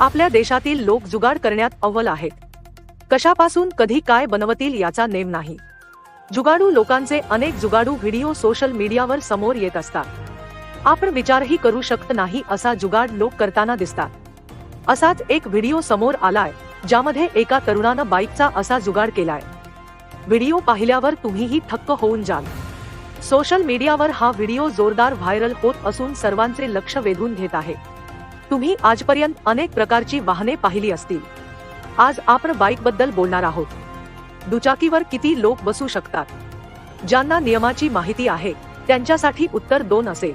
आपल्या देशातील लोक जुगाड करण्यात अव्वल आहेत. कशापासून कधी काय बनवतील याचा नेम नाही. जुगाडू लोकांचे अनेक जुगाडू व्हिडिओ सोशल मीडियावर समोर येत असतात. आपण विचारही करू शकत नाही असा जुगाड लोक करताना दिसतात. असाच एक व्हिडिओ समोर आलाय ज्यामध्ये एका तरुणानं बाईकचा असा जुगाड केलाय. व्हिडिओ पाहिल्यावर तुम्हीही थक्क होऊन जाल. सोशल मीडियावर हा व्हिडिओ जोरदार व्हायरल होत असून सर्वांचे लक्ष वेधून घेत आहे. तुम्ही आजपर्यंत अनेक प्रकारची वाहने पाहिली असतील. आज आपण बाईकबद्दल बोलणार आहोत. दुचाकीवर किती लोक बसू शकतात? ज्यांना नियमाची माहिती आहे त्यांच्यासाठी उत्तर दोन असेल.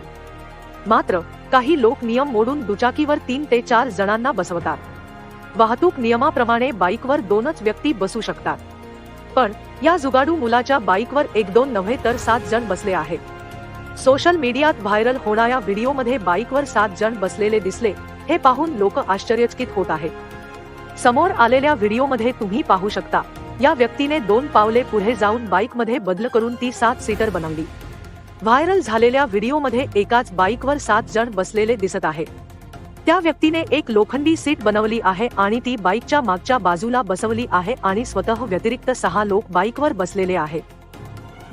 मात्र काही लोक नियम मोडून दुचाकीवर तीन ते चार जणांना बसवतात. वाहतूक नियमाप्रमाणे बाईकवर दोनच व्यक्ती बसू शकतात. पण या जुगाडू मुलाच्या बाईकवर एक दोन नव्हे तर सात जण बसले आहेत. सोशल मीडियात व्हायरल होणाऱ्या व्हिडिओमध्ये बाईकवर सात जण बसलेले दिसले हे पाहून लोक आश्चर्यचकित होत आहेत. समोर आलेल्या व्हिडिओमध्ये तुम्ही पाहू शकता या व्यक्तीने दोन पावले पुढे जाऊन बाईकमध्ये बदल करून ती सात सीटर बनवली. व्हायरल झालेल्या व्हिडिओमध्ये एकाच बाईकवर सात जण बसलेले दिसत आहे. त्या व्यक्तीने एक लोखंडी सीट बनवली आहे आणि ती बाईकच्या मागच्या बाजूला बसवली आहे आणि स्वतः व्यतिरिक्त सहा लोक बाईकवर बसलेले आहेत.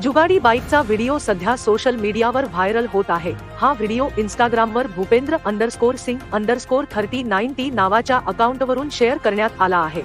जुगाडी बाईकचा व्हिडिओ सध्या सोशल मीडियावर व्हायरल होत आहे. हा व्हिडिओ इंस्टाग्रामवर Bhupendra underscore Singh underscore thirty nine T नावाच्या अकाउंटवरून शेअर करण्यात आला आहे.